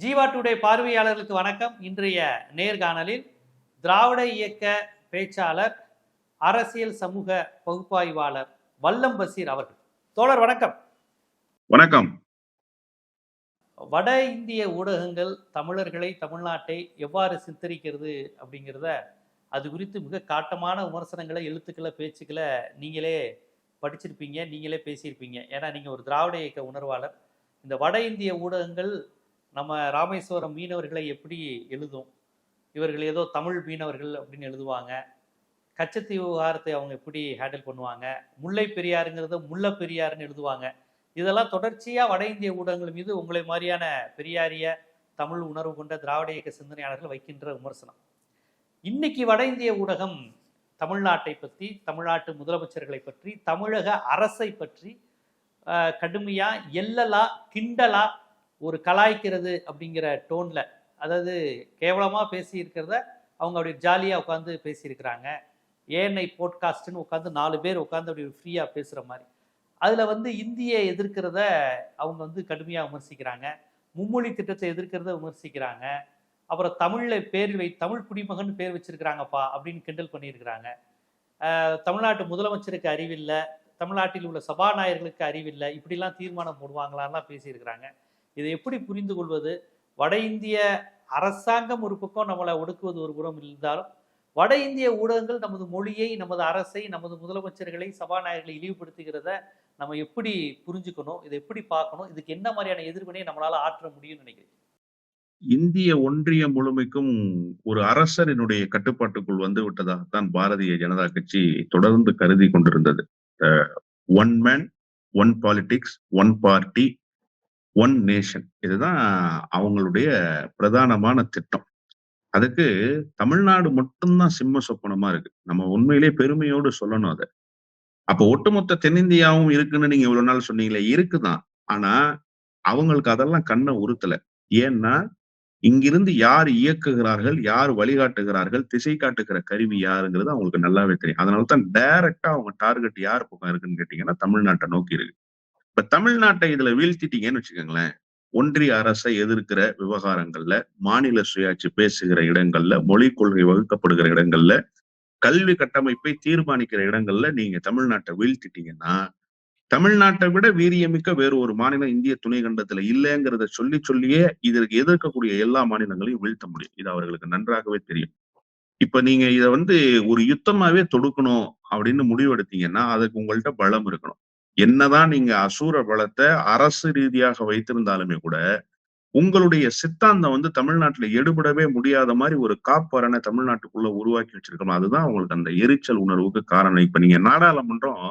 Jeeva today பார்வையாளர்களுக்கு வணக்கம். இன்றைய நேர்காணலில் திராவிட இயக்க பேச்சாளர் அரசியல் சமூக பகுப்பாய்வாளர் வல்லம் பசீர் அவர்கள். தோழர் வணக்கம். வணக்கம். வட இந்திய ஊடகங்கள் தமிழர்களை தமிழ்நாட்டை எவ்வாறு சித்தரிக்கிறது அப்படிங்கிறத அது குறித்து மிக காட்டமான விமர்சனங்களை எழுத்துக்களை பேச்சுக்களை நீங்களே படிச்சிருப்பீங்க நீங்களே பேசியிருப்பீங்க. ஏன்னா நீங்கள் ஒரு திராவிட இயக்க உணர்வாளர். இந்த வட இந்திய ஊடகங்கள் நம்ம ராமேஸ்வரம் மீனவர்களை எப்படி எழுதும்? இவர்கள் ஏதோ தமிழ் மீனவர்கள் அப்படின்னு எழுதுவாங்க. கச்சத்தீவு விவகாரத்தை அவங்க எப்படி ஹேண்டில் பண்ணுவாங்க? முல்லை பெரியாருங்கிறத முல்லை பெரியாருன்னு எழுதுவாங்க. இதெல்லாம் தொடர்ச்சியாக வட இந்திய ஊடகங்கள் மீது உங்களை மாதிரியான பெரியாரிய தமிழ் உணர்வு கொண்ட திராவிட இயக்க சிந்தனையாளர்கள் வைக்கின்ற விமர்சனம். இன்னைக்கு வட இந்திய ஊடகம் தமிழ்நாட்டை பற்றி தமிழ்நாட்டு முதலமைச்சர்களை பற்றி தமிழக அரசை பற்றி கடுமையாக எல்லலா கிண்டலா ஒரு கலாய்க்கிறது அப்படிங்கிற டோன்ல அதாவது கேவலமா பேசியிருக்கிறத அவங்க அப்படி ஜாலியா உட்காந்து பேசியிருக்கிறாங்க. ஏஎன்ஐ போட்காஸ்ட்னு உட்காந்து நாலு பேர் உட்காந்து அப்படி ஃப்ரீயா பேசுற மாதிரி. அதுல வந்து இந்தியை எதிர்க்கிறத அவங்க வந்து கடுமையா விமர்சிக்கிறாங்க. மும்மொழி திட்டத்தை எதிர்க்கிறத விமர்சிக்கிறாங்க. அப்புறம் தமிழில் பேர் வை தமிழ் குடிமகன் பேர் வச்சிருக்கிறாங்கப்பா அப்படின்னு கிண்டல் பண்ணியிருக்கிறாங்க. தமிழ்நாட்டு முதலமைச்சருக்கு அறிவில்லை. தமிழ்நாட்டில் உள்ள சபாநாயகர்களுக்கு அறிவில்லை. இப்படிலாம் தீர்மானம் போடுவாங்களான்லாம் பேசியிருக்கிறாங்க. இதை எப்படி புரிந்து கொள்வது? வட இந்திய அரசாங்கம் ஒரு பக்கம் நம்மளை ஒடுக்குவது ஒரு புறம் இருந்தாலும் வட இந்திய ஊடகங்கள் நமது மொழியை நமது அரசை நமது முதலமைச்சர்களை சபாநாயகர்களை இழிவுபடுத்துகிறத நம்ம எப்படி புரிஞ்சுக்கணும்? இதை எப்படி பார்க்கணும்? இதுக்கு என்ன மாதிரியான எதிர்வினையை நம்மளால ஆற்ற முடியும்னு நினைக்கிறேன் இந்திய ஒன்றியம் முழுமைக்கும் ஒரு அரசரினுடைய கட்டுப்பாட்டுக்குள் வந்து விட்டதாகத்தான் பாரதிய ஜனதா கட்சி தொடர்ந்து கருதி கொண்டிருந்தது. One man one politics one party one nation இதுதான் அவங்களுடைய பிரதானமான திட்டம். அதுக்கு தமிழ்நாடு மட்டும்தான் சிம்ம சொப்பனமா இருக்கு. நம்ம உண்மையிலே பெருமையோடு சொல்லணும் அதை. அப்ப ஒட்டுமொத்த தென்னிந்தியாவும் இருக்குன்னு நீங்க இவ்வளவு நாள் சொன்னீங்களே இருக்குதான். ஆனா அவங்களுக்கு அதெல்லாம் கண்ணை உறுத்தல. ஏன்னா இங்கிருந்து யார் இயக்குகிறார்கள் யார் வழிகாட்டுகிறார்கள் திசை காட்டுகிற கருவி யாருங்கிறது அவங்களுக்கு நல்லாவே தெரியும். அதனால தான் டைரக்டா அவங்க டார்கெட் யார் பக்கம் இருக்குன்னு கேட்டீங்கன்னா தமிழ்நாட்டை நோக்கி இருக்கு. இப்ப தமிழ்நாட்டை இதுல வீழ்த்திட்டீங்கன்னு வச்சுக்கோங்களேன் ஒன்றிய அரசை எதிர்க்கிற விவகாரங்கள்ல மாநில சுயாட்சி பேசுகிற இடங்கள்ல மொழி கொள்கை வகுக்கப்படுகிற இடங்கள்ல கல்வி கட்டமைப்பை தீர்மானிக்கிற இடங்கள்ல நீங்க தமிழ்நாட்டை வீழ்த்திட்டீங்கன்னா தமிழ்நாட்டை விட வீரியமிக்க வேறு ஒரு மாநிலம் இந்திய துணை கண்டத்துல இல்லைங்கிறத சொல்லி சொல்லியே இதற்கு எதிர்க்கக்கூடிய எல்லா மாநிலங்களையும் வீழ்த்த முடியும். இது அவர்களுக்கு நன்றாகவே தெரியும். இப்ப நீங்க இத வந்து ஒரு யுத்தமாவே தொடுக்கணும் அப்படின்னு முடிவெடுத்தீங்கன்னா அதுக்கு உங்கள்கிட்ட பலம் இருக்கணும். என்னதான் நீங்க அசூர பலத்தை அரசு ரீதியாக வைத்திருந்தாலுமே கூட உங்களுடைய சித்தாந்தம் வந்து தமிழ்நாட்டுல எடுபடவே முடியாத மாதிரி ஒரு காப்பரனை தமிழ்நாட்டுக்குள்ள உருவாக்கி வச்சிருக்கணும். அதுதான் உங்களுக்கு அந்த எரிச்சல் உணர்வுக்கு காரணம். இப்ப நீங்க நாடாளுமன்றம்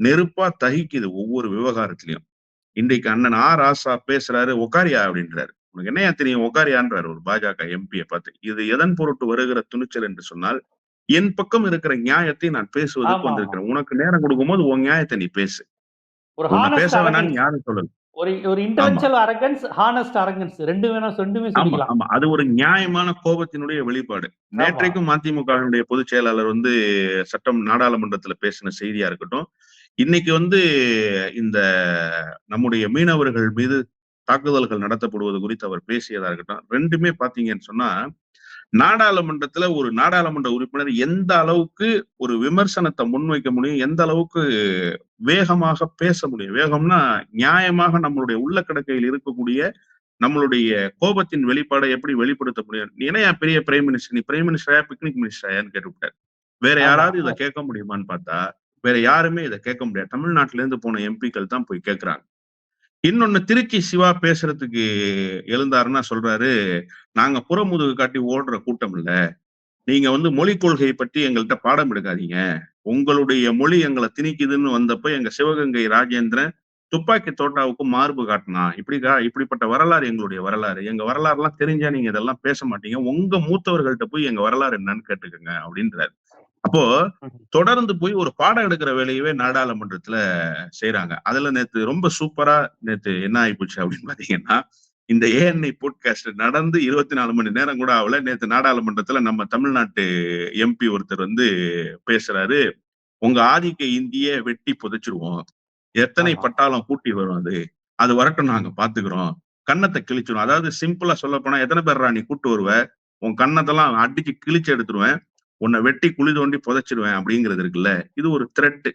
நெருப்பா தகிக்குது ஒவ்வொரு விவகாரத்திலையும். இன்றைக்கு அண்ணன் ஆ. ராசா பேசுறாரு ஒக்காரியா அப்படின்றாரு. உனக்கு என்னையா தெரியும் ஒக்காரியான்றாரு ஒரு பாஜக எம்பியை பார்த்து. இது எதன் பொருட்டு வருகிற துணிச்சல் என்று சொன்னால் என் பக்கம் இருக்கிற நியாயத்தை நான் பேசுவதற்கு. வந்திருக்கிறேன். உனக்கு நேரம் கொடுக்கும்போது உன் நியாயத்தை நீ பேசு. பேச வேணாம்னு யாரும் சொல்லல. ஒரு ஒரு இன்டெலெக்சுவல் அரகன்ஸ் ஹானஸ்ட் அரகன்ஸ் ரெண்டு வேணா ரெண்டுமே ஆமா சொல்லிக்கலாம். ஆமா. அது ஒரு நியாயமான கோபத்தினுடைய வெளிப்பாடு. நேற்றைக்கும் மதிமுகவினுடைய பொதுச் செயலாளர் வந்து சட்டம் நாடாளுமன்றத்துல பேசின செய்தியா இருக்கட்டும் இன்னைக்கு வந்து இந்த நம்முடைய மீனவர்கள் மீது தாக்குதல்கள் நடத்தப்படுவது குறித்து அவர் பேசியதா இருக்கட்டும் ரெண்டுமே பாத்தீங்கன்னு சொன்னா நாடாளுமன்றத்துல ஒரு நாடாளுமன்ற உறுப்பினர் எந்த அளவுக்கு ஒரு விமர்சனத்தை முன்வைக்க முடியும் எந்த அளவுக்கு வேகமாக பேச முடியும். வேகம்னா நியாயமாக நம்மளுடைய உள்ள கிடக்கையில் இருக்கக்கூடிய நம்மளுடைய கோபத்தின் வெளிப்பாடை எப்படி வெளிப்படுத்த முடியும்? என்னையா பெரிய பிரைம் மினிஸ்டர் நீ பிரைம் மினிஸ்டரா பிக்னிக் மினிஸ்டரான்னு கேட்டுவிட்டார். வேற. யாராவது இதை கேட்க முடியுமான்னு பார்த்தா வேற யாருமே இதை கேட்க முடியாது. தமிழ்நாட்டுல இருந்து போன எம்பிக்கள் தான் போய் கேட்கிறாங்க. இன்னொன்னு திருச்சி சிவா பேசுறதுக்கு எழுந்தாருன்னா சொல்றாரு நாங்க புறமுதுகு காட்டி ஓடுற கூட்டம் இல்ல. நீங்க வந்து மொழி கொள்கையை பற்றி எங்கள்கிட்ட பாடம் எடுக்காதீங்க. உங்களுடைய மொழி எங்களை திணிக்குதுன்னு வந்தப்ப எங்க சிவகங்கை ராஜேந்திரன் துப்பாக்கி தோட்டாவுக்கு மார்பு காட்டினா இப்படி இப்படிப்பட்ட வரலாறு எங்களுடைய வரலாறு. எங்க வரலாறு எல்லாம் தெரிஞ்சா நீங்க இதெல்லாம் பேச மாட்டீங்க. உங்க மூத்தவர்கள்ட்ட போய் எங்க வரலாறு என்னன்னு கேட்டுக்கோங்க அப்படின்றாரு. அப்போ தொடர்ந்து போய் ஒரு பாடம் எடுக்கிற வேலையவே நாடாளுமன்றத்துல செய்யறாங்க அதுல நேத்து ரொம்ப சூப்பரா நேத்து என்ன ஆயிப்போச்சு அப்படின்னு பாத்தீங்கன்னா இந்த ஏஎன்ஐ போட்காஸ்ட் நடந்து இருபத்தி நாலு மணி நேரம் கூட ஆகல. நேத்து நாடாளுமன்றத்துல நம்ம தமிழ்நாட்டு எம்பி ஒருத்தர் வந்து பேசுறாரு. உங்க ஆதிக்க இந்திய வெட்டி புதைச்சிருவோம். எத்தனை. பட்டாளம் கூட்டி வரும் அது? அது வரட்டும் நாங்க பாத்துக்கிறோம். கன்னத்தை கிழிச்சிடும் அதாவது சிம்பிளா சொல்ல போனா எத்தனை பேர்ரா நீ கூட்டு வருவ? உன் கன்னத்தெல்லாம் அடிச்சு கிழிச்சு எடுத்துருவேன். உன்னை வெட்டி குழி தோண்டி புதைச்சிடுவேன் அப்படிங்கிறது இருக்குல்ல இது ஒரு த்ரெட்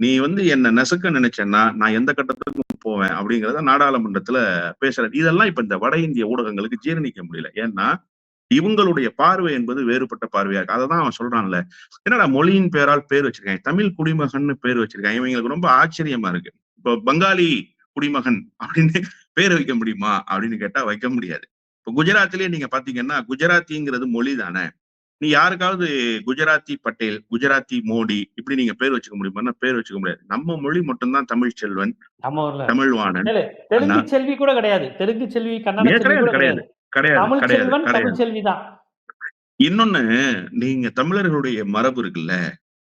நீ வந்து என்ன நெசுக்க நினைச்சேன்னா நான் எந்த கட்டத்துக்கும் போவேன் அப்படிங்கிறத நாடாளுமன்றத்துல பேசுறேன் இதெல்லாம் இப்ப இந்த வட இந்திய ஊடகங்களுக்கு ஜீரணிக்க முடியல. ஏன்னா இவங்களுடைய பார்வை என்பது வேறுபட்ட பார்வையா இருக்கு. அததான் அவன் சொல்றான்ல. என்னடா மொழியின் பேரால் பேர் வச்சிருக்கேன் தமிழ் குடிமகன்னு பேர் வச்சிருக்கேன் இவங்களுக்கு ரொம்ப ஆச்சரியமா இருக்கு. இப்போ பங்காளி குடிமகன் அப்படின்னு பேர் வைக்க முடியுமா அப்படின்னு கேட்டா வைக்க முடியாது. இப்போ குஜராத்திலேயே நீங்க பாத்தீங்கன்னா குஜராத்திங்கிறது மொழி தானே. நீ யாருக்காவது குஜராத்தி பட்டேல் குஜராத்தி மோடி இப்படி நீங்க பேர் வச்சுக்க முடியுமா? பேர் வச்சுக்க முடியாது. நம்ம மொழி மட்டும்தான் தமிழ் செல்வன் தமிழ்வாணன் தெலுங்கு செல்வி கூட கிடையாது. தெலுங்கு செல்வி கன்னட கிடையாது, கிடையாது கிடையாது. இன்னொன்னு நீங்க தமிழர்களுடைய மரபு இருக்குல்ல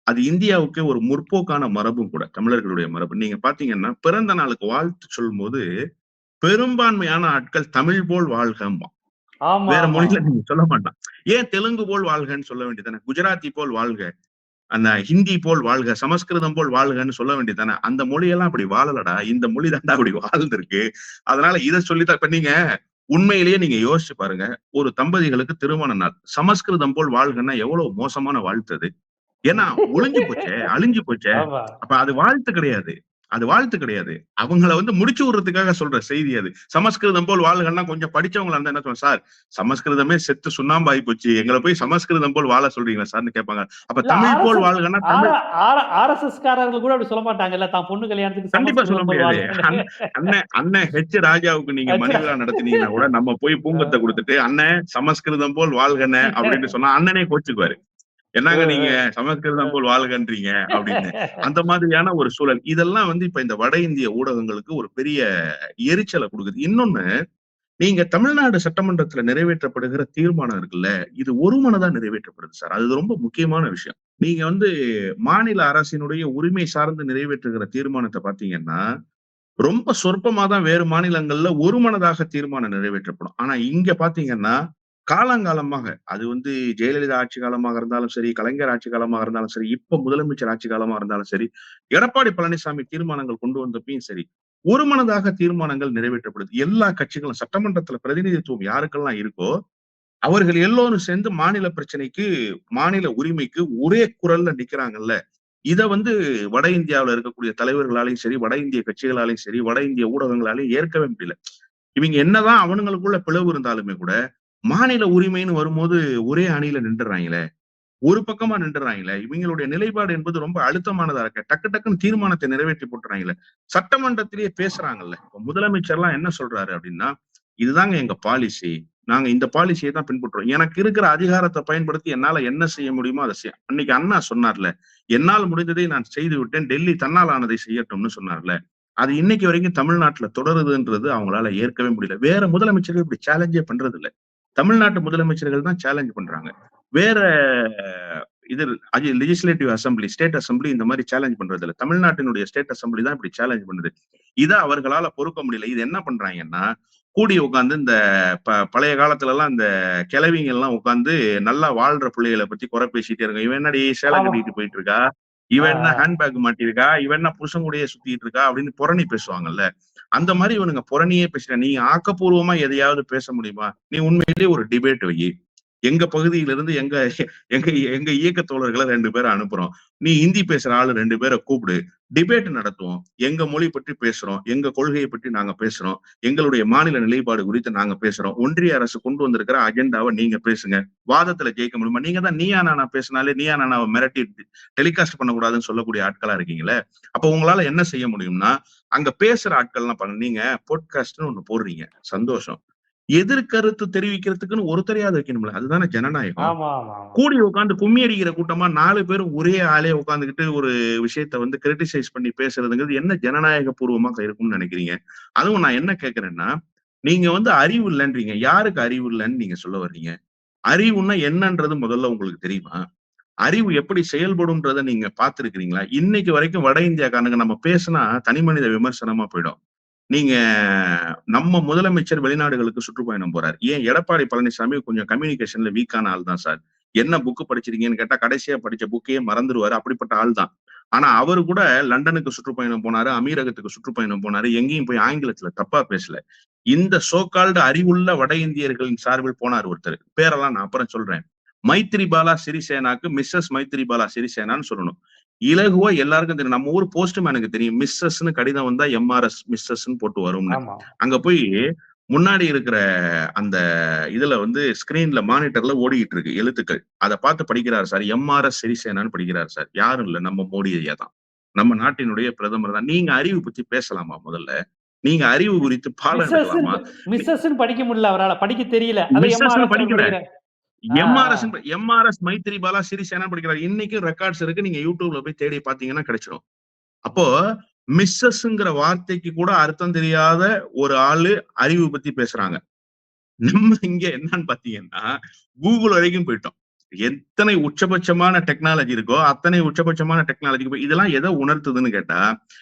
அது இந்தியாவுக்கே ஒரு முற்போக்கான மரபும் கூட தமிழர்களுடைய மரபு. நீங்க பாத்தீங்கன்னா பிறந்த நாளுக்கு வாழ்த்து சொல்லும் போது பெரும்பான்மையான ஆட்கள் தமிழ் போல் வாழ்கம்பா ஆமா வேற. மொழியில நீங்க சொல்ல மாட்டான் ஏன் தெலுங்கு போல் வாழ்கன்னு சொல்ல வேண்டியதானே குஜராத்தி போல் வாழ்க அந்த ஹிந்தி போல் வாழ்க சமஸ்கிருதம் போல் வாழ்கன்னு சொல்ல வேண்டியதானே அந்த மொழியெல்லாம் அப்படி வாழலடா இந்த மொழி தாண்டா அப்படி வாழ்ந்திருக்கு. அதனால இதை சொல்லித்தான் இப்ப நீங்க உண்மையிலேயே நீங்க யோசிச்சு பாருங்க ஒரு தம்பதிகளுக்கு திருமண நாள் சமஸ்கிருதம் போல் வாழ்கன்னா எவ்வளவு மோசமான வாழ்த்து அது? ஏன்னா ஒளிஞ்சு போச்சே அழிஞ்சு போச்சே. அப்ப அது வாழ்த்து கிடையாது. அது வாழ்த்து கிடையாது. அவங்கள வந்து முடிச்சு விடுறதுக்காக சொல்ற செய்தி அது. சமஸ்கிருதம் போல் வாழ்கன்னா கொஞ்சம் படிச்சவங்களா இருந்தா என்ன சொல்லுவாங்க? சார் சமஸ்கிருதமே செத்து சுண்ணாம்பாயி போச்சு. எங்களை போய் சமஸ்கிருதம் போல் வாழ சொல்றீங்களா சார்னு கேட்பாங்க. அப்ப தமிழ் போல் வாழ்கன்னா காரர்கள் கூட அப்படி சொல்ல மாட்டாங்கல்ல. தான் பொண்ணு கல்யாணத்துக்கு கண்டிப்பா சொல்ல முடியாது. அண்ணன் அண்ணன் ஹெச் ராஜாவுக்கு நீங்க. மணிவிழா நடத்தினீங்கன்னா கூட நம்ம போய் பூங்கத்தை கொடுத்துட்டு அண்ணன் சமஸ்கிருதம் போல் வாழ்கண்ண அப்படின்னு சொன்னா அண்ணனே கோச்சுக்குவாரு. என்னங்க நீங்க சமஸ்கிருதம் போல் வாழ்கன்றீங்க அப்படின்னு. அந்த மாதிரியான ஒரு சூழல். இதெல்லாம் வந்து இப்ப இந்த வட இந்திய ஊடகங்களுக்கு ஒரு பெரிய எரிச்சலை கொடுக்குது. இன்னொன்னு நீங்க தமிழ்நாடு சட்டமன்றத்துல நிறைவேற்றப்படுகிற தீர்மானம் இருக்குல்ல இது ஒரு மனதா நிறைவேற்றப்படுது சார். அது ரொம்ப முக்கியமான விஷயம். நீங்க வந்து மாநில அரசினுடைய உரிமை சார்ந்து நிறைவேற்றுகிற தீர்மானத்தை பாத்தீங்கன்னா ரொம்ப சொற்பமா தான் வேறு மாநிலங்கள்ல ஒரு மனதாக தீர்மானம் நிறைவேற்றப்படும். ஆனா இங்க பாத்தீங்கன்னா காலங்காலமாக அது வந்து ஜெயலலிதா ஆட்சி காலமாக இருந்தாலும் சரி கலைஞர் ஆட்சி காலமாக இருந்தாலும் சரி இப்ப முதலமைச்சர் ஆட்சி காலமாக இருந்தாலும் சரி எடப்பாடி பழனிசாமி தீர்மானங்கள் கொண்டு வந்தப்பையும் சரி ஒரு மனதாக தீர்மானங்கள் நிறைவேற்றப்படுது. எல்லா கட்சிகளும் சட்டமன்றத்துல பிரதிநிதித்துவம் யாருக்கெல்லாம் இருக்கோ அவர்கள் எல்லோரும் சேர்ந்து மாநில பிரச்சனைக்கு மாநில உரிமைக்கு ஒரே குரல்ல நிக்கிறாங்கல்ல. இத வந்து வட இந்தியாவுல இருக்கக்கூடிய தலைவர்களாலையும் சரி வட இந்திய கட்சிகளாலையும் சரி வட இந்திய ஊடகங்களாலையும் ஏற்கவே முடியல. இவங்க என்னதான் அவனுங்களுக்குள்ள பிளவு இருந்தாலுமே கூட மாநில உரிமைன்னு வரும்போது ஒரே அணியில நின்றுறாங்களே. ஒரு பக்கமா நின்றுறாங்களே. இவங்களுடைய நிலைப்பாடு என்பது ரொம்ப அழுத்தமானதா இருக்கு. டக்கு டக்குன்னு தீர்மானத்தை நிறைவேற்றி போட்டுறாங்களே. சட்டமன்றத்திலேயே பேசுறாங்கல்ல. இப்ப முதலமைச்சர்லாம் என்ன சொல்றாரு அப்படின்னா இதுதாங்க எங்க பாலிசி நாங்க இந்த பாலிசியை தான் பின்பற்றுறோம். எனக்கு இருக்கிற அதிகாரத்தை பயன்படுத்தி என்னால என்ன செய்ய முடியுமோ அதை செய்ய அன்னைக்கு அண்ணா சொன்னார்ல என்னால் முடிந்ததை நான் செய்து விட்டேன். டெல்லி தன்னால் ஆனதை செய்யட்டும்னு சொன்னார்ல. அது இன்னைக்கு வரைக்கும் தமிழ்நாட்டுல தொடருதுன்றது அவங்களால ஏற்கவே முடியல. வேற முதலமைச்சர்கள் இப்படி சேலஞ்சே பண்றது இல்ல தமிழ்நாட்டு முதலமைச்சர்கள் தான் சேலஞ்ச் பண்றாங்க. வேற இது லெஜிஸ்லேட்டிவ் அசம்பிளி ஸ்டேட் அசம்பிளி இந்த மாதிரி சேலஞ்ச் பண்றது இல்ல தமிழ்நாட்டினுடைய ஸ்டேட் அசம்பிளி தான் இப்படி சேலஞ்ச் பண்ணுது. இதை அவர்களால பொறுக்க முடியல. இது என்ன பண்றாங்கன்னா கூடி உட்காந்து இந்த ப பழைய காலத்துல எல்லாம் இந்த கிழவிங்க எல்லாம் உட்காந்து நல்லா வாழ்ற பிள்ளைகளை பத்தி குறை பேசிட்டே இருக்க. இவன் என்னடி சேலை. கட்டிட்டு போயிட்டு இருக்கா? இவன் என்ன ஹேண்ட்பேக் மாட்டிருக்கா இவன் என்ன புருஷன் கூடயே சுத்திட்டு இருக்கா? அப்படின்னு புரணி பேசுவாங்கல்ல. அந்த மாதிரி இவனுங்க புறணியே பேசுற. நீ ஆக்கப்பூர்வமா எதையாவது பேச முடியுமா? நீ உண்மையிலேயே ஒரு டிபேட் வை. எங்க பகுதியிலிருந்து எங்க எங்க எங்க இயக்க தோழர்களை ரெண்டு பேரை அனுப்புறோம். நீ ஹிந்தி பேசுற ஆளு ரெண்டு பேரை கூப்பிடு. டிபேட் நடத்துவோம். எங்க மொழி பற்றி பேசுறோம். எங்க கொள்கையை பற்றி நாங்க பேசுறோம். எங்களுடைய மாநில நிலைப்பாடு குறித்து நாங்க பேசுறோம். ஒன்றிய அரசு கொண்டு வந்திருக்கிற அஜெண்டாவை நீங்க பேசுங்க. வாதத்துல ஜெயிக்க முடியுமா? நீங்க தான் நீயா நானா பேசினாலே நீயா நானாவை மிரட்டி டெலிகாஸ்ட் பண்ணக்கூடாதுன்னு சொல்லக்கூடிய ஆட்களா இருக்கீங்களே. அப்ப உங்களால என்ன செய்ய முடியும்னா அங்க பேசுற ஆட்கள்லாம் பண்ண நீங்க போட்காஸ்ட்னு ஒண்ணு போடுறீங்க. சந்தோஷம். எதிர்கருத்து தெரிவிக்கிறதுக்குன்னு ஒருத்தரையாவது வைக்கணும்ல அதுதானே ஜனநாயகம். கூடி உட்காந்து கும்மி அடிக்கிற கூட்டமா நாலு பேரும் ஒரே ஆளே உட்காந்துக்கிட்டு ஒரு விஷயத்த வந்து கிரிட்டிசைஸ் பண்ணி பேசுறதுங்கிறது என்ன ஜனநாயக பூர்வமா இருக்கும்னு நினைக்கிறீங்க? அதுவும் நான் என்ன கேக்குறேன்னா நீங்க வந்து அறிவு இல்லைன்றீங்க. யாருக்கு அறிவு இல்லைன்னு நீங்க சொல்ல வர்றீங்க? அறிவுன்னா என்னன்றது முதல்ல உங்களுக்கு தெரியுமா? அறிவு எப்படி செயல்படும்ன்றத நீங்க பார்த்திருக்கிறீங்களா? இன்னைக்கு வரைக்கும் வட இந்தியாக்காரனுங்க நம்ம பேசினா தனி மனித விமர்சனமா போயிடும். நீங்க நம்ம முதலமைச்சர் வெளிநாடுகளுக்கு சுற்றுப்பயணம் போறாரு. ஏன் எடப்பாடி பழனிசாமி கொஞ்சம் கம்யூனிகேஷன்ல வீக்கான ஆள் தான் சார். என்ன புக்கு படிச்சிருக்கீங்கன்னு கேட்டா கடைசியா படிச்ச புக்கையே மறந்துடுவாரு அப்படிப்பட்ட ஆள் தான். ஆனா அவரு கூட லண்டனுக்கு சுற்றுப்பயணம் போனாரு அமீரகத்துக்கு சுற்றுப்பயணம் போனாரு எங்கேயும் போய் ஆங்கிலத்துல தப்பா பேசல. இந்த சோகால்டு அறிவுள்ள வட இந்தியர்களின் சார்பில் போனார் ஒருத்தர். பேரெல்லாம் நான் அப்புறம் சொல்றேன். மைத்ரி பாலா சிறிசேனாக்கு மிஸ்ஸஸ் மைத்ரி பாலா சிறிசேனான்னு சொல்லணும். இலகுவா எல்லாருக்கும் தெரியும். நம்ம ஊர் போஸ்ட்மேனுக்கு தெரியும். மிஸ்ஸஸ்னு கடிதம் வந்தா எம்ஆர்எஸ் மிஸ்ஸஸ்ன்னு போட்டு வரும்னு. ஆமா. அங்க போய் முன்னாடி இருக்கிற அந்த இதுல வந்து ஸ்கிரீன்ல மானிட்டர்ல ஓடிக்கிட்டு இருக்கு எழுத்துக்கள். அதை பார்த்து படிக்கிறார் சார். எம்ஆர்எஸ் சிறிசேனான்னு படிக்கிறார் சார். யாரும் இல்ல. நம்ம மோடி ஐயா தான். நம்ம நாட்டினுடைய பிரதமர் தான். நீங்க அறிவு பத்தி பேசலாமா முதல்ல? நீங்க அறிவு குறித்து பாடம் படிக்க முடியல அவரால. படிக்க தெரியல. அதை MRS MRS Maithripala Sirisena படிக்கிறார்? இன்னைக்கும் ரெக்கார்ட்ஸ் இருக்கு நீங்க யூடியூப்ல போய் தேடி பாத்தீங்கன்னா கிடைச்சிடும் அப்போ மிஸ்ஸஸ்ங்கிற வார்த்தைக்கு கூட அர்த்தம் தெரியாத ஒரு ஆளு அறிவு பத்தி பேசுறாங்க. நம்ம இங்க என்னன்னு பாத்தீங்கன்னா கூகுள் வரைக்கும் போயிட்டோம். எத்தனை உச்சபட்சமான டெக்னாலஜி இருக்கோ அத்தனை உச்சபட்சமான டெக்னாலஜி இதெல்லாம் எதை உணர்த்துதுன்னு கேட்டா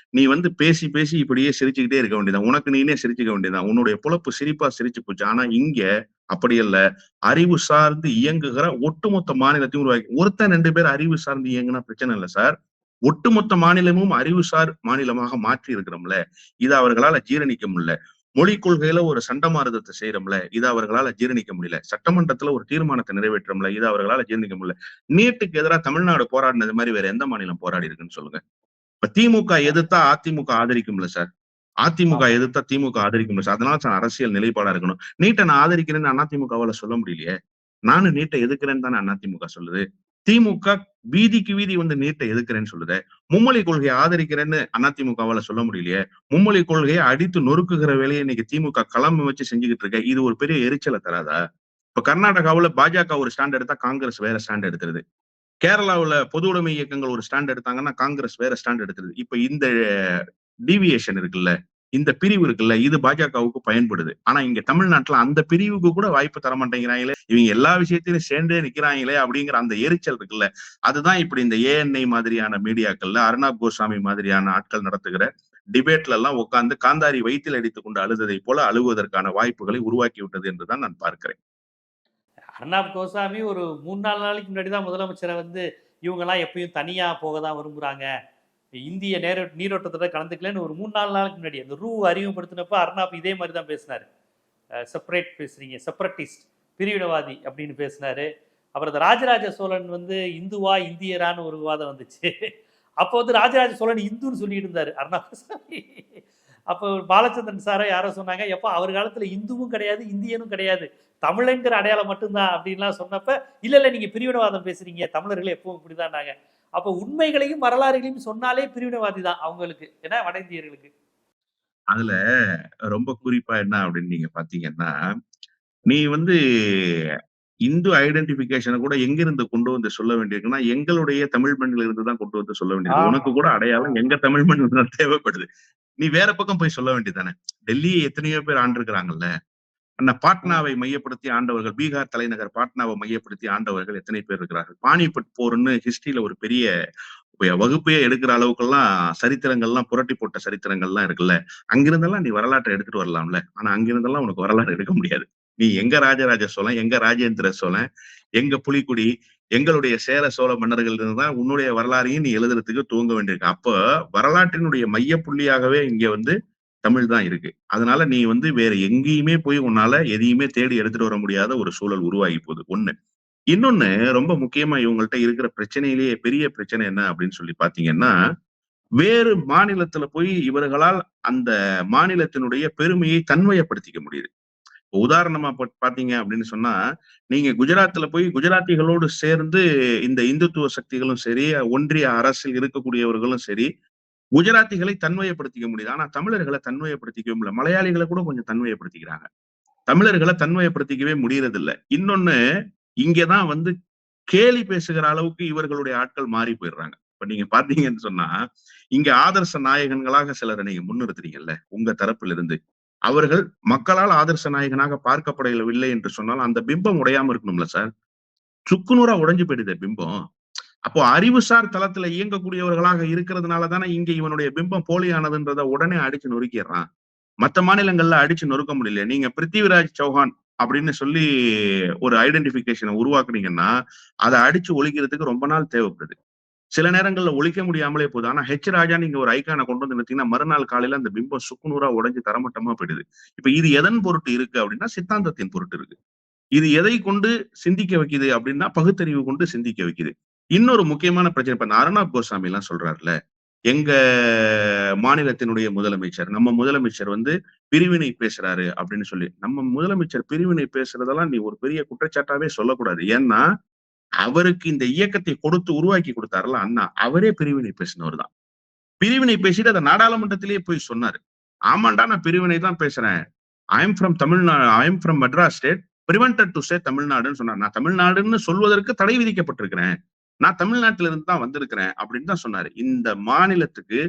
நீ வந்து பேசி பேசி இப்படியே சிரிச்சுக்கிட்டே இருக்க வேண்டியதான் உனக்கு நீனே சிரிச்சுக்க வேண்டியதான் உன்னுடைய பொழப்பு சிரிப்பா சிரிச்சு போச்சு. ஆனா இங்க அப்படி இல்ல. அறிவு சார்ந்து இயங்குகிற ஒட்டுமொத்த மாநிலத்தையும் உருவாக்கி ஒருத்தன் ரெண்டு பேர் அறிவு சார்ந்து இயங்குனா பிரச்சனை இல்லை சார். ஒட்டுமொத்த மாநிலமும் அறிவுசார் மாநிலமாக மாற்றி இருக்கிறோம்ல இது அவர்களால ஜீரணிக்க முடியல. மொழி கொள்கையில ஒரு சண்டமாரதத்தை செய்யறோம்ல இதை அவர்களால ஜீரணிக்க முடியல. சட்டமன்றத்துல ஒரு தீர்மானத்தை நிறைவேற்றோம்ல இதை அவர்களால ஜீரணிக்க முடியல. நீட்டுக்கு எதிராக தமிழ்நாடு போராடினது மாதிரி வேற எந்த மாநிலம் போராடி இருக்குன்னு சொல்லுங்க. இப்ப திமுக எதிர்த்தா அதிமுக ஆதரிக்கும்ல சார். அதிமுக எதிர்த்தா திமுக ஆதரிக்கும்ல சார். அதனால சார் அரசியல் நிலைப்பாடா இருக்கணும். நீட்டை நான் ஆதரிக்கிறேன்னு அதிமுகவால சொல்ல முடியலையே. நானும் நீட்டை எதுக்குறேன்னு தானே அதிமுக சொல்லுது. திமுக வீதிக்கு வீதி வந்து நீட்டை எதுக்குறேன்னு சொல்லுது. மும்மொழி கொள்கையை ஆதரிக்கிறேன்னு அதிமுகவால சொல்ல முடியலையே. மும்மொழி கொள்கையை அடித்து நொறுக்குகிற வேலையை இன்னைக்கு திமுக களம் வச்சு செஞ்சுக்கிட்டு இருக்க. இது ஒரு பெரிய எரிச்சலை தராதா? இப்ப கர்நாடகாவுல பாஜக ஒரு ஸ்டாண்ட் எடுத்தா காங்கிரஸ் வேற ஸ்டாண்ட் எடுத்துருது. கேரளாவுல பொது உடைமை இயக்கங்கள் ஒரு ஸ்டாண்ட் எடுத்தாங்கன்னா காங்கிரஸ் வேற ஸ்டாண்ட் எடுத்துருது. இப்ப இந்த டீவியேஷன் இருக்குல்ல. இந்த பிரிவு இருக்குல்ல இது பாஜகவுக்கு பயன்படுது. ஆனா இங்க தமிழ்நாட்டுல அந்த பிரிவுக்கு கூட வாய்ப்பு தர மாட்டேங்கிறாங்களே இவங்க எல்லா விஷயத்திலும் சேர்ந்தே நிக்கிறாங்களே அப்படிங்கிற அந்த எரிச்சல் இருக்குல்ல அதுதான் இப்படி இந்த ஏஎன்ஐ மாதிரியான மீடியாக்கள்ல அர்ணாப் கோஸ்வாமி மாதிரியான ஆட்கள் நடத்துகிற டிபேட்ல எல்லாம் உட்கார்ந்து காந்தாரி வயிற்றில் அடித்துக் கொண்டு அழுததை போல அழுவதற்கான வாய்ப்புகளை உருவாக்கி விட்டது என்றுதான் நான் பார்க்கிறேன். அர்ணாப் கோசாமி ஒரு மூணு நாலு நாளைக்கு முன்னாடி தான் முதலமைச்சரை வந்து இவங்கெல்லாம் எப்பயும் தனியா போக தான் விரும்புறாங்க. இந்திய நேர நீரோட்டத்தோட கலந்துக்கலன்னு ஒரு மூணு நாலு நாளுக்கு முன்னாடி அந்த ரூ அறிமுகப்படுத்தினப்போ அர்ணாப் இதே மாதிரி தான் பேசினாரு. செப்பரேட் பேசுறீங்க செப்பரட்டிஸ்ட் பிரிவினவாதி அப்படின்னு பேசினார். அப்புறம் இந்த ராஜராஜ சோழன் வந்து இந்துவா இந்தியரான்னு ஒரு விவாதம் வந்துச்சு. அப்போ வந்து ராஜராஜ சோழன் இந்துன்னு சொல்லிட்டு இருந்தாரு அர்ணாப் அப்போ பாலச்சந்திரன் சாரோ யாரோ சொன்னாங்க எப்போ அவர் காலத்தில் இந்துவும் கிடையாது இந்தியனும் கிடையாது. தமிழங்கிற அடையாளம் மட்டும்தான் அப்படின்லாம் சொன்னப்ப இல்லை இல்லை நீங்கள் பிரிவினவாதம் பேசுறீங்க தமிழர்கள் எப்பவும் இப்படிதான்னாங்க அப்ப உண்மைகளையும் வரலாறுகளையும் சொன்னாலே பிரிவினவாதி தான் அவங்களுக்கு. ஏன்னா வட இந்தியர்களுக்கு. அதுல ரொம்ப குறிப்பா என்ன அப்படின்னு நீங்க பாத்தீங்கன்னா நீ வந்து இந்து ஐடென்டிபிகேஷனை கூட எங்கிருந்து கொண்டு வந்து சொல்ல வேண்டியிருக்குன்னா எங்களுடைய தமிழ் மண்ணில இருந்து தான் கொண்டு வந்து சொல்ல வேண்டியது. உனக்கு கூட அடையாளம் எங்க தமிழ் தான் தேவைப்படுது. நீ வேற பக்கம் போய் சொல்ல வேண்டியதானே டெல்லியை எத்தனையோ பேர் ஆண்டிருக்கிறாங்கல்ல? அந்த பாட்னாவை மையப்படுத்தி ஆண்டவர்கள் பீகார் தலைநகர் பாட்னாவை மையப்படுத்தி ஆண்டவர்கள் எத்தனை பேர் இருக்கிறார்கள்? பானிபட் போர்னு ஹிஸ்டரியில ஒரு பெரிய வகுப்பையே எடுக்கிற அளவுக்கெல்லாம் சரித்திரங்கள்லாம் புரட்டி போட்ட சரித்திரங்கள்லாம் இருக்குல்ல? அங்கிருந்தெல்லாம் நீ வரலாற்றை எடுத்துட்டு வரலாம்ல. ஆனா அங்கிருந்தெல்லாம் உனக்கு வரலாறு எடுக்க முடியாது. நீ எங்க ராஜராஜ சோழன் எங்க ராஜேந்திர சோழன் எங்க புலிக்குடி எங்களுடைய சேர சோழ மன்னர்கள் இருந்தால் உன்னுடைய வரலாறையும் நீ எழுதுறதுக்கு துவங்க வேண்டியிருக்கு. அப்போ வரலாற்றினுடைய மைய புள்ளியாகவே இங்க வந்து தமிழ் தான் இருக்கு. அதனால நீ வந்து வேற எங்கேயுமே போய் உன்னால எதையுமே தேடி எடுத்துட்டு வர முடியாத ஒரு சூழல் உருவாகி போகுது. ஒண்ணு. இன்னொன்னு ரொம்ப முக்கியமா இவங்கள்ட்ட இருக்கிற பிரச்சனையிலேயே பெரிய பிரச்சனை என்ன அப்படின்னு சொல்லி பாத்தீங்கன்னா வேறு மாநிலத்துல போய் இவர்களால் அந்த மாநிலத்தினுடைய பெருமையை தன்மையப்படுத்திக்க முடியுது. உதாரணமா பாத்தீங்க அப்படின்னு சொன்னா நீங்க குஜராத்ல போய் குஜராத்திகளோடு சேர்ந்து இந்த இந்துத்துவ சக்திகளும் சரி ஒன்றிய அரசில் இருக்கக்கூடியவர்களும் சரி குஜராத்திகளை தன்மையப்படுத்திக்க முடியுது. ஆனா தமிழர்களை தன்மையப்படுத்திக்கவே முடியல. மலையாளிகளை கூட கொஞ்சம் தன்மையப்படுத்திக்கிறாங்க. தமிழர்களை தன்மையப்படுத்திக்கவே முடியறதில்ல. இன்னொன்னு இங்கதான் வந்து கேலி பேசுகிற அளவுக்கு இவர்களுடைய ஆட்கள் மாறி போயிடுறாங்க. இப்ப நீங்க பாத்தீங்கன்னு சொன்னா இங்க ஆதர்ச நாயகன்களாக சிலரை நீங்க முன்னிறுத்துறீங்கல்ல உங்க தரப்புல இருந்து அவர்கள் மக்களால் ஆதர்ச நாயகனாக பார்க்கப்படவில்லை என்று சொன்னால் அந்த பிம்பம் உடையாம இருக்கணும்ல சார்? சுக்குநூறா உடைஞ்சு போயிடுது பிம்பம். அப்போ அறிவுசார் தளத்துல இயங்கக்கூடியவர்களாக இருக்கிறதுனால தானே இங்க இவனுடைய பிம்பம் போலியானதுன்றத உடனே அடிச்சு நொறுக்கிடுறான். மத்த மாநிலங்கள்ல அடிச்சு நொறுக்க முடியல நீங்க பிருத்திவிராஜ் சௌஹான் அப்படின்னு சொல்லி ஒரு ஐடென்டிபிகேஷனை உருவாக்குனீங்கன்னா அதை அடிச்சு ஒழிக்கிறதுக்கு ரொம்ப நாள் தேவைப்படுது. சில நேரங்கள்ல ஒழிக்க முடியாமலே போகுது. ஆனா ஹெச் ராஜா நீங்க ஒரு ஐக்கானை கொண்டு வந்து நிறுத்தீங்கன்னா மறுநாள் காலையில அந்த பிம்பம் சுக்குநூறா உடைஞ்சு தரமட்டமா போயிடுது. இப்ப இது எதன் பொருட்டு இருக்கு அப்படின்னா சித்தாந்தத்தின் பொருட்டு இருக்கு. இது எதை கொண்டு சிந்திக்க வைக்குது அப்படின்னா பகுத்தறிவு கொண்டு சிந்திக்க வைக்குது. இன்னொரு முக்கியமான பிரச்சனை இப்ப இந்த அர்ணாப் கோசாமி எல்லாம் சொல்றாருல எங்க மாநிலத்தினுடைய முதலமைச்சர் நம்ம முதலமைச்சர் வந்து பிரிவினை பேசுறாரு அப்படின்னு சொல்லி நம்ம முதலமைச்சர் பிரிவினை பேசுறதெல்லாம் நீ ஒரு பெரிய குற்றச்சாட்டாவே சொல்லக்கூடாது. ஏன்னா அவருக்கு இந்த இயக்கத்தை கொடுத்து உருவாக்கி கொடுத்தாருல அண்ணா அவரே பிரிவினை பேசினவர் தான். பிரிவினை பேசிட்டு அதை நாடாளுமன்றத்திலேயே போய் சொன்னாரு. ஆமாண்டா நான் பிரிவினை தான் பேசுறேன். I am from Tamil Nadu I am from Madras state prevented to say தமிழ்நாடுன்னு சொன்னார். நான் தமிழ்நாடுன்னு சொல்வதற்கு தடை விதிக்கப்பட்டிருக்கிறேன். நான் தமிழ்நாட்டில இருந்து தான் வந்திருக்கிறேன் அப்படின்னு தான் சொன்னாரு. இந்த மாநிலத்துக்கு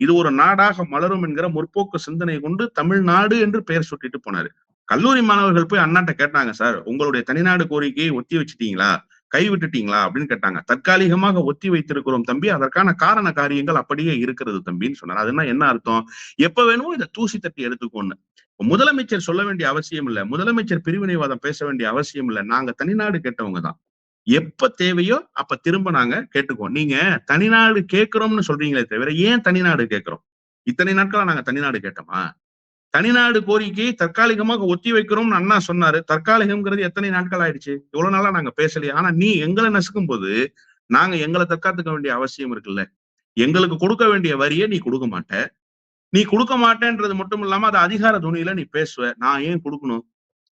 இது ஒரு நாடாக மலரும் என்கிற முற்போக்கு சிந்தனை கொண்டு தமிழ்நாடு என்று பெயர் சுட்டிட்டு போனாரு. கல்லூரி மாணவர்கள் போய் அண்ணாட்ட கேட்டாங்க சார் உங்களுடைய தனிநாடு கோரிக்கையை ஒத்தி வச்சுட்டீங்களா? கைவிட்டுட்டீங்களா அப்படின்னு கேட்டாங்க. தற்காலிகமாக ஒத்தி வைத்திருக்கிறோம் தம்பி. அதற்கான காரண காரியங்கள் அப்படியே இருக்கிறது தம்பின்னு சொன்னார். அதுனா என்ன அர்த்தம்? எப்ப வேணுமோ இதை தூசி தட்டி எடுத்துக்கோன்னு. முதலமைச்சர் சொல்ல வேண்டிய அவசியம் இல்லை. முதலமைச்சர் பிரிவினைவாதம் பேச வேண்டிய அவசியம் இல்ல. நாங்க தனிநாடு கேட்டவங்க தான். எப்ப தேவையோ அப்ப திரும்ப நாங்க கேட்டுக்குவோம். நீங்க தனிநாடு கேட்கிறோம்னு சொல்றீங்களே தவிர ஏன் தனிநாடு கேட்கிறோம்? இத்தனை நாட்களா நாங்க தனிநாடு கேட்டோமா? தனிநாடு கோரிக்கையை தற்காலிகமாக ஒத்தி வைக்கிறோம்னு அண்ணா சொன்னாரு. தற்காலிகம்ங்கிறது எத்தனை நாட்கள் ஆயிடுச்சு? இவ்வளவு நாளா நாங்க பேசலையே. ஆனா நீ எங்களை நசுக்கும் போது நாங்க எங்களை தற்காத்துக்க வேண்டிய அவசியம் இருக்குல்ல. எங்களுக்கு கொடுக்க வேண்டிய வரியை நீ கொடுக்க மாட்ட. நீ கொடுக்க மாட்டேன்றது மட்டும் இல்லாம அது அதிகார துணியில நீ பேசுவ. நான் ஏன் கொடுக்கணும்?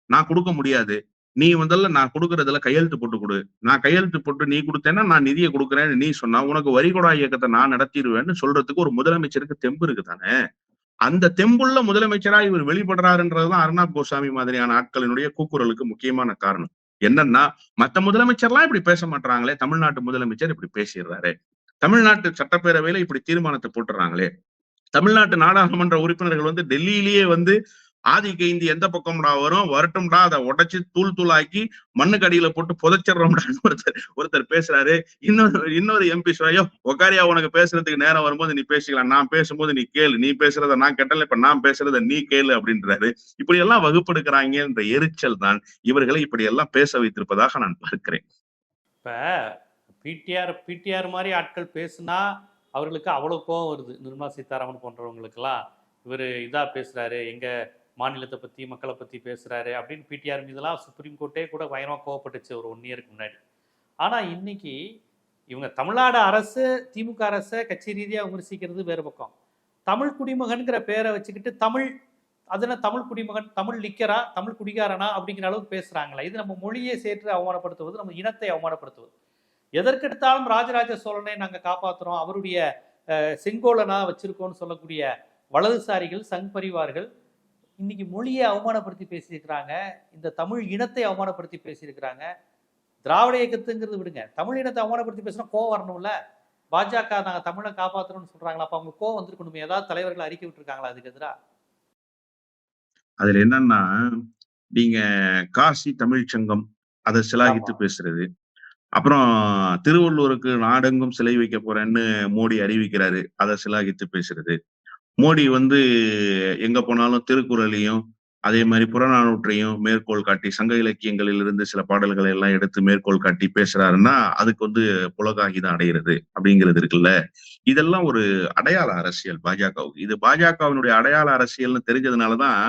நான் கொடுக்க முடியாது. நீ முதல்ல நான் கொடுக்கறதுல கையெழுத்து போட்டு கொடு. நான் கையெழுத்து போட்டு நீ கொடுத்தேன்னா நான் நிதியை கொடுக்குறேன்னு நீ சொன்னா உனக்கு வரிகொடா இயக்கத்தை நான் நடத்திடுவேன்னு சொல்றதுக்கு ஒரு முதலமைச்சருக்கு தெம்பு இருக்கு தானே? அந்த தெம்புள்ள முதலமைச்சரா இவர் வெளிப்படுறாருன்றதுதான் அர்ணாப் கோசாமி மாதிரியான ஆட்களினுடைய கூக்குரலுக்கு முக்கியமான காரணம். என்னன்னா மத்த முதலமைச்சர்லாம் இப்படி பேச மாட்டாங்களே தமிழ்நாட்டு முதலமைச்சர் இப்படி பேசிடுறாரு. தமிழ்நாட்டு சட்டப்பேரவையில இப்படி தீர்மானத்தை போட்டுறாங்களே. தமிழ்நாட்டு நாடாளுமன்ற உறுப்பினர்கள் வந்து டெல்லியிலேயே வந்து ஆதிக்க இந்தி எந்த பக்கம்டா வரும்? வரட்டும்டா. அதை உடைச்சு தூள் தூளாக்கி மண்ணுக்கு அடியில போட்டு புதைச்சிடுறோம்டான்னு ஒருத்தர் ஒருத்தர் பேசுறாரு. இன்னொரு இன்னொரு எம்பி சொல்லையோ ஒக்காரியா உனக்கு பேசுறதுக்கு நேரம் வரும்போது நீ பேசிக்கலாம். நான் பேசும்போது நீ கேளு. நீ பேசுறத நான் கேட்டல. இப்ப நான் பேசுறத நீ கேளு அப்படின்றாரு. இப்படி எல்லாம் வகுப்பெடுக்கிறாங்க என்ற எரிச்சல் தான் இவர்களை இப்படி எல்லாம் பேச வைத்திருப்பதாக நான் பார்க்கிறேன். இப்ப பிடிஆர் பிடிஆர் மாதிரி ஆட்கள் பேசுனா அவர்களுக்கு அவ்வளோ கோவம் வருது. நிர்மலா சீதாராமன் போன்றவங்களுக்கெல்லாம். இவர் இதாக பேசுகிறாரு எங்கள் மாநிலத்தை பற்றி மக்களை பற்றி பேசுகிறாரு அப்படின்னு பிடிஆர் மீதெல்லாம் சுப்ரீம் கோர்ட்டே கூட பயங்கரமாக கோவப்பட்டுச்சு ஒரு ஒன் இயருக்கு முன்னாடி. ஆனால் இன்னைக்கு இவங்க தமிழ்நாடு அரசு திமுக அரசை கட்சி ரீதியாக விமர்சிக்கிறது வேறு பக்கம். தமிழ் குடிமகன்கிற பேரை வச்சுக்கிட்டு தமிழ் அதுனா தமிழ் குடிமகன் தமிழ் லிக்கரா தமிழ் குடிகாரனா அப்படிங்கிற அளவுக்கு பேசுகிறாங்களா இது நம்ம மொழியை சேர்த்து அவமானப்படுத்துவது நம்ம இனத்தை அவமானப்படுத்துவது. எதற்கெடுத்தாலும் ராஜராஜ சோழனை நாங்கள் காப்பாத்துறோம் அவருடைய செங்கோலனாக செங்கோலனா சொல்லக்கூடிய வலதுசாரிகள் சங் பரிவார்கள் இன்னைக்கு மொழியை அவமானப்படுத்தி பேசியிருக்கிறாங்க இந்த தமிழ் இனத்தை அவமானப்படுத்தி பேசியிருக்கிறாங்க. திராவிட இயக்கத்துங்கிறது விடுங்க. தமிழ் இனத்தை அவமானப்படுத்தி பேசினா கோவம் வரணும்ல. பாஜக நாங்கள் தமிழை காப்பாத்துறோம்னு சொல்றாங்களா? அப்ப அவங்க கோவம் வந்திருக்கணுமே. ஏதாவது தலைவர்கள் அறிக்கை விட்டுருக்காங்களா அதுக்கு எதிராக அதுல என்னன்னா நீங்க காசி தமிழ்ச் சங்கம் அதை சிலாகித்து. பேசுறது. அப்புறம் திருவள்ளூருக்கு நாடெங்கும் சிலை வைக்க போறேன்னு மோடி அறிவிக்கிறாரு. அதை சிலாகித்து பேசுறது. மோடி வந்து எங்க போனாலும் திருக்குறளையும் அதே மாதிரி புறநானூற்றையும் மேற்கோள் காட்டி சங்க இலக்கியங்களில் இருந்து சில பாடல்களை எல்லாம் எடுத்து மேற்கோள் காட்டி பேசுறாருன்னா அதுக்கு வந்து புலகாகிதம் அடைகிறது அப்படிங்கிறது இருக்குல்ல. இதெல்லாம் ஒரு அடையாள அரசியல் பாஜகவுக்கு. இது பாஜகவினுடைய அடையாள அரசியல்னு தெரிஞ்சதுனாலதான்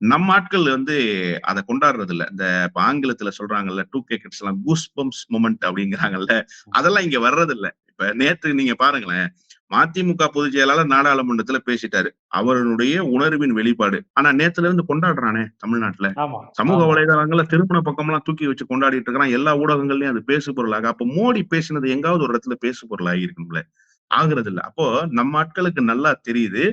நம்ம ஆட்கள் வந்து அதை கொண்டாடுறது இல்ல இந்த இப்ப ஆங்கிலத்துல சொல்றாங்கல்ல டூ கே கிட்ஸ் எல்லாம் கூஸ் பம்ப்ஸ் மூமெண்ட் அப்படிங்கிறாங்கல்ல அதெல்லாம் இங்க வர்றது இல்ல இப்ப நேற்று நீங்க பாருங்களேன் மதிமுக பொதுச் செயலாளர் நாடாளுமன்றத்துல பேசிட்டாரு. அவருடைய உணர்வின் வெளிப்பாடு. ஆனா நேத்துல இருந்து கொண்டாடுறானே தமிழ்நாட்டுல. சமூக வலைதளங்கள்ல திருமண பக்கம்லாம் தூக்கி வச்சு கொண்டாடிட்டு இருக்கிறான். எல்லா ஊடகங்கள்லயும் அது பேசு பொருளாக. அப்ப மோடி பேசினது எங்காவது ஒரு இடத்துல பேசு பொருளாகி இருக்கும்ல. ஆகுறது இல்ல. அப்போ நம்ம ஆட்களுக்கு நல்லா தெரியுது.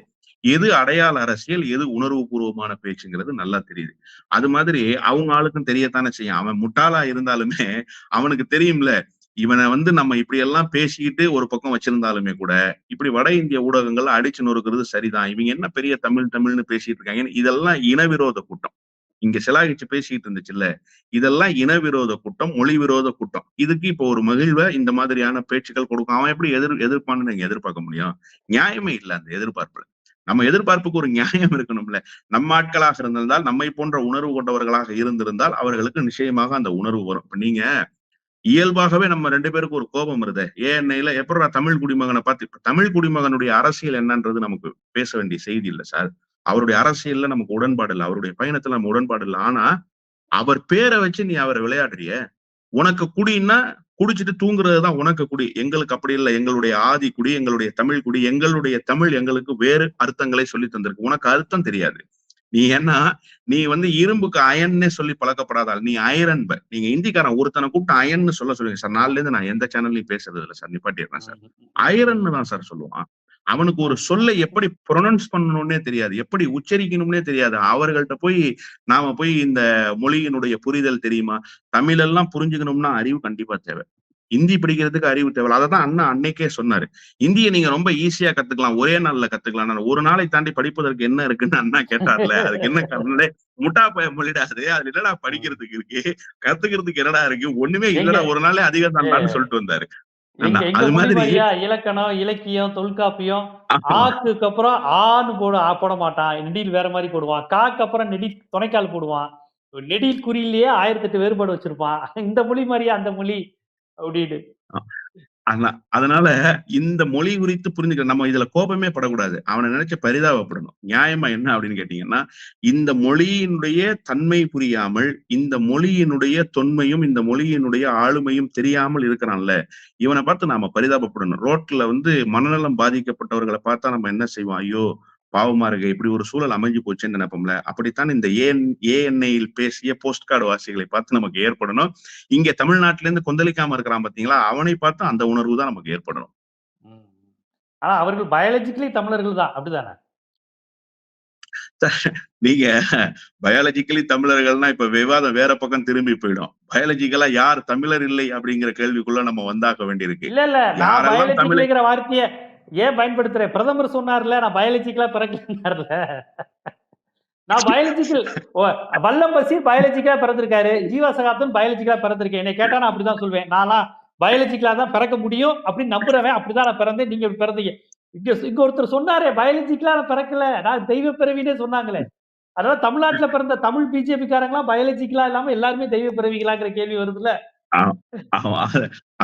எது அடையாள அரசியல் எது உணர்வு பூர்வமான பேச்சுங்கிறது நல்லா தெரியுது. அது மாதிரி அவங்க ஆளுக்கும் தெரியத்தானே செய்யும். அவன் முட்டாளா இருந்தாலுமே அவனுக்கு தெரியும்ல. இவனை வந்து நம்ம இப்படி எல்லாம் பேசிக்கிட்டு ஒரு பக்கம் வச்சிருந்தாலுமே கூட இப்படி வட இந்திய ஊடகங்கள் அடிச்சு நொறுக்கிறது சரிதான். இவங்க என்ன பெரிய தமிழ் தமிழ்னு பேசிட்டு இருக்காங்க? இதெல்லாம் இனவிரோத கூட்டம். இங்க சிலாகிச்சு பேசிட்டு இருந்துச்சுல்ல இதெல்லாம் இனவிரோத கூட்டம் மொழி விரோத கூட்டம். இதுக்கு இப்போ ஒரு மகிழ்வை இந்த மாதிரியான பேச்சுக்கள் கொடுக்கும். அவன் எப்படி எதிர் எதிர்ப்பான்னு நீங்க எதிர்பார்க்க முடியும்? நியாயமே இல்லை அந்த எதிர்பார்ப்புல. நம்ம எதிர்பார்ப்புக்கு ஒரு நியாயம் இருக்கணும்ல. நம்ம ஆட்களாக இருந்திருந்தால் நம்மை போன்ற உணர்வு கொண்டவர்களாக இருந்திருந்தால் அவர்களுக்கு நிச்சயமாக அந்த உணர்வு வரும். இப்ப நீங்க இயல்பாகவே நம்ம ரெண்டு பேருக்கு ஒரு கோபம் வருது. ஏஎன்ஐல எப்படா தமிழ் குடிமகனை பார்த்து இப்ப தமிழ் குடிமகனுடைய அரசியல் என்னன்றது நமக்கு பேச வேண்டிய செய்தி இல்லை சார். அவருடைய அரசியல்ல நமக்கு உடன்பாடு இல்லை. அவருடைய பயணத்துல நம்ம உடன்பாடு இல்லை. ஆனா அவர் பேரை வச்சு நீ அவரை விளையாடுறிய. உனக்கு குடின்னா குடிச்சிட்டு தூங்குறது தான் உனக்கு குடி. எங்களுக்கு அப்படி இல்லை. எங்களுடைய ஆதி குடி எங்களுடைய தமிழ் குடி எங்களுடைய தமிழ் எங்களுக்கு வேறு அர்த்தங்களை சொல்லி தந்திருக்கு. உனக்கு அர்த்தம் தெரியாது. நீ என்ன? நீ வந்து இரும்புக்கு அயன்னே சொல்லி பழக்கப்படாதால் நீ அயரன் ப நீங்க இந்திக்காரன் ஒருத்தனை கூப்பிட்டு அயன்னு சொல்ல சொல்லுங்க. சார் நாலுல இருந்து நான் எந்த சேனல்லையும் பேசுறது இல்லை சார். நிப்பாட்டிடுறேன் சார். ஐரன் தான் சார் சொல்லுவான். அவனுக்கு ஒரு சொல்லை எப்படி ப்ரொனவுன்ஸ் பண்ணணும்னே தெரியாது. எப்படி உச்சரிக்கணும்னே தெரியாது. அவர்கள்ட்ட போய் நாம போய் இந்த மொழியினுடைய புரிதல் தெரியுமா? தமிழெல்லாம் புரிஞ்சுக்கணும்னா அறிவு கண்டிப்பா தேவை. இந்தி படிக்கிறதுக்கு அறிவு தேவை. அதை தான் அண்ணா அன்னைக்கே சொன்னாரு. இந்தியை நீங்க ரொம்ப ஈஸியா கத்துக்கலாம். ஒரே நாள்ல கத்துக்கலாம். ஒரு நாளை தாண்டி படிப்பதற்கு என்ன இருக்குன்னு அண்ணா கேட்டார்ல. அதுக்கு என்ன காரணம் முட்டா பய மொழிடாது அதுல என்னடா படிக்கிறதுக்கு இருக்கு? கத்துக்கிறதுக்கு என்னடா இருக்கு? ஒண்ணுமே இல்லடா ஒரு நாளே அதிகம் தான்டான்னு சொல்லிட்டு வந்தாரு. அது மாதிரி இலக்கணம் இலக்கியம் தொல்காப்பியம் ஆக்குக்கு அப்புறம் ஆன்னு போட போட மாட்டான். நெடில் வேற மாதிரி போடுவான். காக்கு அப்புறம் நெடில் துணைக்கால் போடுவான். நெடில் குறியிலேயே ஆயிரத்தி எட்டு வேறுபாடு வச்சிருப்பான். இந்த மொழி மாதிரியா அந்த மொழி? அப்படின்னு அதனால இந்த மொழி குறித்து புரிஞ்சுக்க நம்ம இதுல கோபமே படக்கூடாது. அவனை நினைச்சு பரிதாபப்படணும். நியாயமா என்ன அப்படின்னு கேட்டீங்கன்னா இந்த மொழியினுடைய தன்மை புரியாமல் இந்த மொழியினுடைய தொன்மையும் இந்த மொழியினுடைய ஆளுமையும் தெரியாமல் இருக்கிறான்ல இவனை பார்த்து நாம பரிதாபப்படணும். ரோட்ல வந்து மனநலம் பாதிக்கப்பட்டவர்களை பார்த்தா நம்ம என்ன செய்வோம்? ஐயோ பாவமா இருக்கு இப்படி ஒரு சூழல் அமைஞ்சு போச்சுன்னு நினைப்போம்ல அப்படித்தான் இந்த ஏஎன் ஏஎன்ஐயில் பேசிய போஸ்ட் கார்டு வாசிகளை பார்த்து நமக்கு ஏற்படணும். இங்க தமிழ்நாட்டில இருந்து கொந்தளிக்காம இருக்கிறான் பாத்தீங்களா? அவனை பார்த்து அந்த உணர்வு தான் நமக்கு ஏற்படணும். ஆனா அவர்கள் பயாலஜிக்கலி தமிழர்கள் தான் அப்படிதானே? நீங்க பயாலஜிக்கலி தமிழர்கள்னா இப்ப விவாதம் வேற பக்கம் திரும்பி போயிடும். பயாலஜிக்கலா யார் தமிழர் இல்லை அப்படிங்கிற கேள்விக்குள்ள நம்ம வந்தாக வேண்டியிருக்கு. இல்ல இல்ல. யாரெல்லாம் தமிழை- வார்த்தைய ஏன் பயன்படுத்துறேன்? பிரதமர் சொன்னார்ல நான் பயாலஜிக்கலா பிறக்கலன்னார்ல. நான் பயாலஜிக்கல் வல்லம் பசீர் பயாலஜிக்கலா பிறந்திருக்காரு. ஜீவா சகாப்தன் பயாலஜிக்கலா பிறந்திருக்கேன். என்னை கேட்டா நான் அப்படிதான் சொல்வேன். நான்லாம் பயாலஜிக்கலா தான் பிறக்க முடியும் அப்படின்னு நம்புறவன் அப்படிதான் நான் பிறந்தேன். நீங்க பிறந்தீங்க. இங்க இங்க ஒருத்தர் சொன்னாரே பயாலஜிக்கலா நான் பிறக்கல. நான் தெய்வ பிறவினே சொன்னாங்களே. அதனால தமிழ்நாட்டுல பிறந்த தமிழ் பிஜேபி காரங்களாம் பயாலஜிக்கலா இல்லாம எல்லாருமே தெய்வ பிறவிகளாங்கிற கேள்வி வருதுல்ல.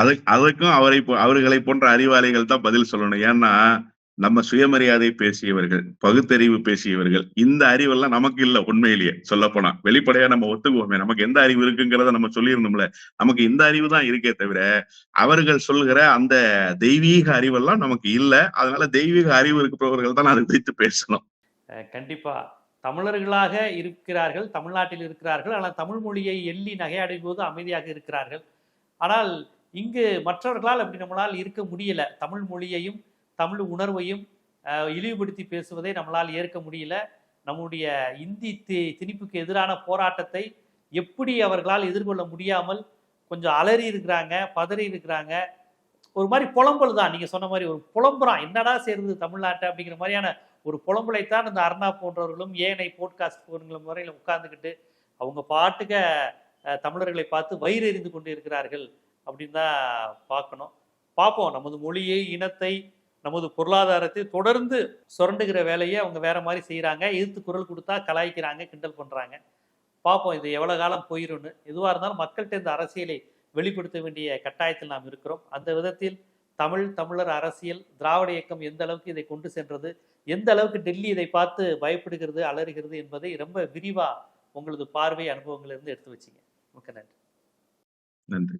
அது- அதுக்கும் அவரை போ- அவர்களை போன்ற அறிவாளிகள் தான் பதில் சொல்லணும். ஏன்னா நம்ம சுயமரியாதை பேசியவர்கள் பகுத்தறிவு பேசியவர்கள் இந்த அறிவெல்லாம் நமக்கு இல்ல உண்மையிலேயே. சொல்ல போனா வெளிப்படையா நம்ம ஒத்துக்குவோமே. நமக்கு எந்த அறிவு இருக்குங்கிறத நம்ம சொல்லியிருந்தோம்ல நமக்கு இந்த அறிவு தான் இருக்கே தவிர அவர்கள் சொல்லுகிற அந்த தெய்வீக அறிவெல்லாம் நமக்கு இல்ல. அதனால தெய்வீக அறிவு இருக்கிறவர்கள் தான் அதை குறித்து பேசணும். அஹ் கண்டிப்பா. தமிழர்களாக இருக்கிறார்கள் தமிழ்நாட்டில் இருக்கிறார்கள் ஆனால் தமிழ் மொழியை எள்ளி நகையாடும் போது அமைதியாக இருக்கிறார்கள். ஆனால் இங்கு மற்றவர்களால் அப்படி நம்மளால் இருக்க முடியல. தமிழ் மொழியையும் தமிழ் உணர்வையும் இழிவுபடுத்தி பேசுவதை நம்மளால் ஏற்க முடியல. நம்முடைய இந்தி தி திணிப்புக்கு எதிரான போராட்டத்தை எப்படி அவர்களால் எதிர்கொள்ள முடியாமல் கொஞ்சம் அலறி இருக்கிறாங்க பதறி இருக்கிறாங்க. ஒரு மாதிரி புலம்பல் தான். நீங்கள் சொன்ன மாதிரி ஒரு புலம்புறான். என்னடா சேருது தமிழ்நாட்டை அப்படிங்கிற மாதிரியான ஒரு புலம்பலைத்தான் இந்த அருணா போன்றவர்களும் ஏனை போட்காஸ்ட் போன்ற முறையில் உட்கார்ந்துக்கிட்டு அவங்க பாட்டுக்க தமிழர்களை பார்த்து வயிறு எறிந்து கொண்டு இருக்கிறார்கள். அப்படின்னு தான் பார்க்கணும். பார்ப்போம். நமது மொழியை இனத்தை நமது பொருளாதாரத்தை தொடர்ந்து சுரண்டுகிற வேலையை அவங்க வேற மாதிரி செய்கிறாங்க எதிர்த்து குரல் கொடுத்தா கலாய்க்கிறாங்க கிண்டல் பண்ணுறாங்க பார்ப்போம். இது எவ்வளோ காலம் போயிரும்னு. எதுவாக இருந்தாலும் மக்கள்கிட்ட இந்த அரசியலை வெளிப்படுத்த வேண்டிய கட்டாயத்தில் நாம் இருக்கிறோம். அந்த விதத்தில் தமிழ் தமிழர் அரசியல் திராவிட இயக்கம் எந்த அளவுக்கு இதை கொண்டு சென்றது எந்த அளவுக்கு டெல்லி இதை பார்த்து பயப்படுகிறது அலறுகிறது என்பதை ரொம்ப விரிவாக உங்களது பார்வை அனுபவங்களிலிருந்து எடுத்து வச்சிங்க. மிக்க நன்றி. நன்றி.